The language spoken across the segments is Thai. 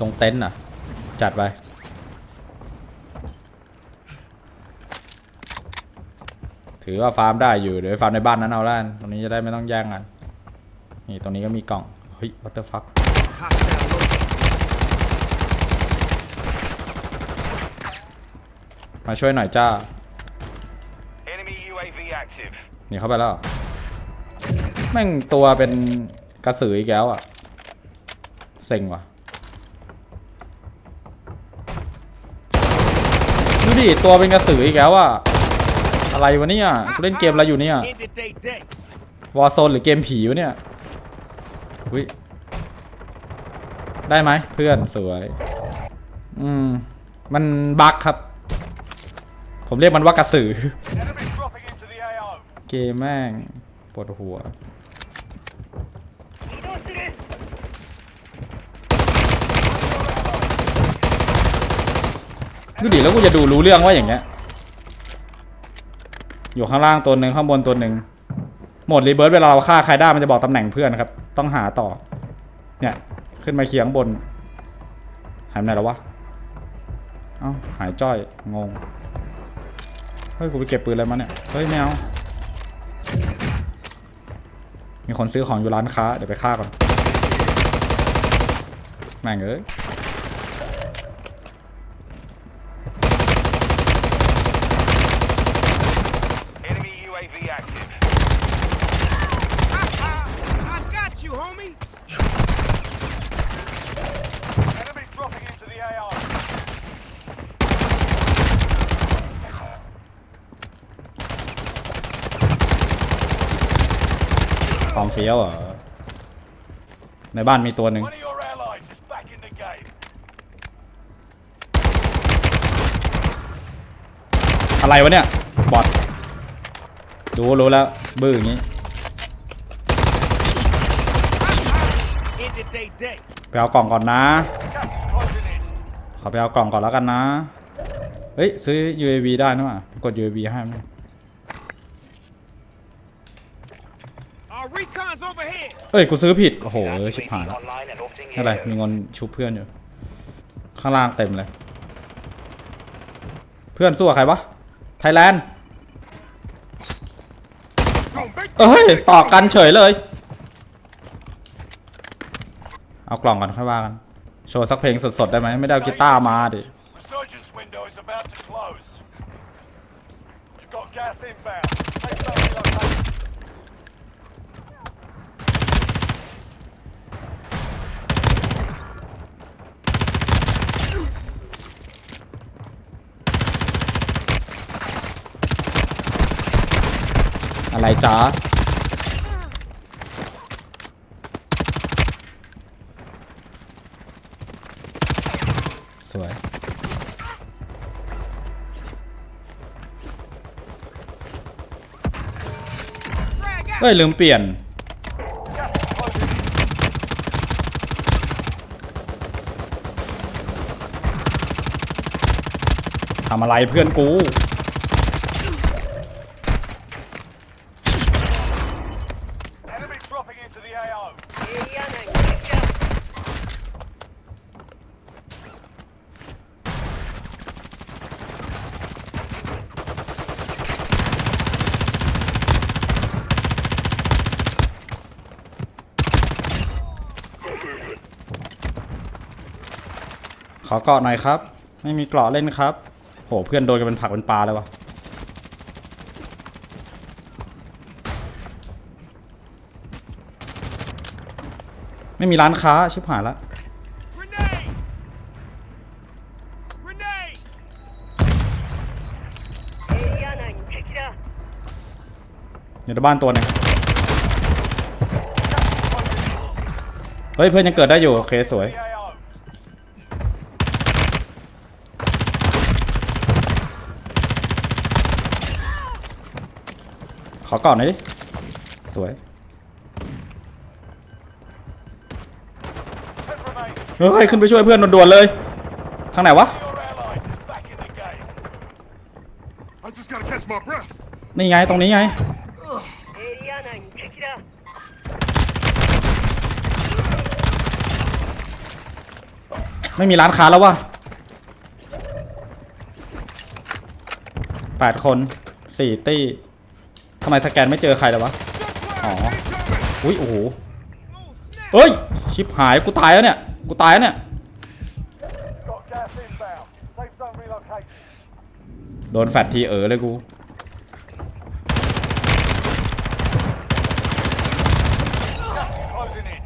ตรงเต็นท์อะ จัดไป ถือว่าฟาร์มได้อยู่ เดี๋ยวไปฟาร์มในบ้านนั้นเอาแล้วกันตรงนี้จะได้ไม่ต้องแย่งกัน นี่ตรงนี้ก็มีกล่อง เฮ้ย what the fuck Hostile located. มาช่วยหน่อยจ้า Enemy UAV active. หนี่เข้าไปแล้วเหรอแม่งตัวเป็นกระสืออีกแล้วอะ เซ็งว่ะ ดิตัวเป็นกระสืออีกแล้วอะอะไรวะเนี่ยกูเล่นเกมอะไรอยู่เนี่ยวอร์โซนหรือเกมผีวะเนี่ยวิได้ไหมเพื่อนสวย อืม มันบั๊กครับ ผมเรียกมันว่ากระสือ เกมแม่งปวดหัว ดูดิแล้วกูจะดูรู้เรื่องว่าอย่างเงี้ย อยู่ข้างล่างตัวหนึ่งข้างบนตัวหนึ่งหมดรีเบิร์ตเวลาเราฆ่าใครได้มันจะบอกตำแหน่งเพื่อนครับ ต้องหาต่อ เนี่ย ขึ้นมาเคียงบนหายไปไหนแล้ววะเอ้าหายจ้อยงงเฮ้ยกูไปเก็บปืนอะไรมาเนี่ยเฮ้ยไม่เอามีคนซื้อของอยู่ร้านค้าเดี๋ยวไปฆ่าก่อนแม่งเอ้ย ความเฟี้ยวเหรอในบ้านมีตัวหนึ่ง One of your allies is back in the game. อะไรวะเนี่ย บอทรู้รู้แล้ว บื้ออย่างนี้ Ended their day. ไปเอากล่องก่อนนะ Gas is closing in. ขอไปเอากล่องก่อนแล้วกันนะ เฮ้ย ซื้อ UAV ได้นะว่ะกด UAV ให้มั้ย เอ้ยกูซื้อผิดโอ้โหเออชิบหายแล้ว Online and orbiting อะไรมีเงินชุบเพื่อนอยู่ข้างล่างเต็มเลย เพื่อนสู้กับใครวะไทยแลนด์เอ้ยต่อกันเฉยเลย เอากล่องก่อนค่อยว่ากัน โชว์สักเพลงสดๆได้ไหมไม่ได้เอากีตาร์มาดิ อะไรจ้าสวยเอ้ยลืมเปลี่ยนทำอะไรเพื่อนกู ขอเกาะหน่อยครับ ไม่มีเกราะเล่นครับ โหเพื่อนโดนกันเป็นผักเป็นปลาเลยวะไม่มีร้านค้าชิบหายละอยู่ในบ้านตัวหนึ่งเฮ้ยเพื่อนยังเกิดได้อยู่ โอเค สวย ขอก่อนหน่อยดิ สวย Ten remaining. เฮ้ย ขึ้นไปช่วยเพื่อนด่วนๆเลย ทางไหนวะ Your allies is back in the game. I just gotta catch my breath. นี่ไง ตรงนี้ไงอไม่มีร้านค้าแล้ววะแปดคนสี่ตี้ ทำไมสแกนไม่เจอใครเลยวะ อ๋อ อุ้ยโอ้โหเอ้ย ชิบหาย กูตายแล้วเนี่ย กูตายแล้วเนี่ย โดนแฟดทีเออเลยกู Gas is closing in.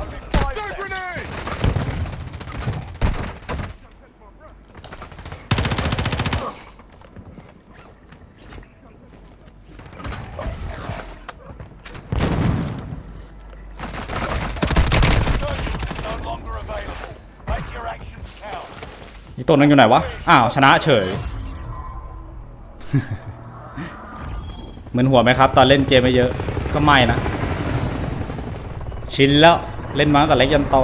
Only five Throw left. grenade! Insurgents is no longer available. Make your actions count. อีก ตัวนึงอยู่ไหนวะ อ้าว ชนะเฉย เหมือนหัวไหมครับ ตอนเล่นเกมไม่เยอะ ก็ไม่นะ ชินแล้ว เล่นมาตั้งแต่เล็กยันโต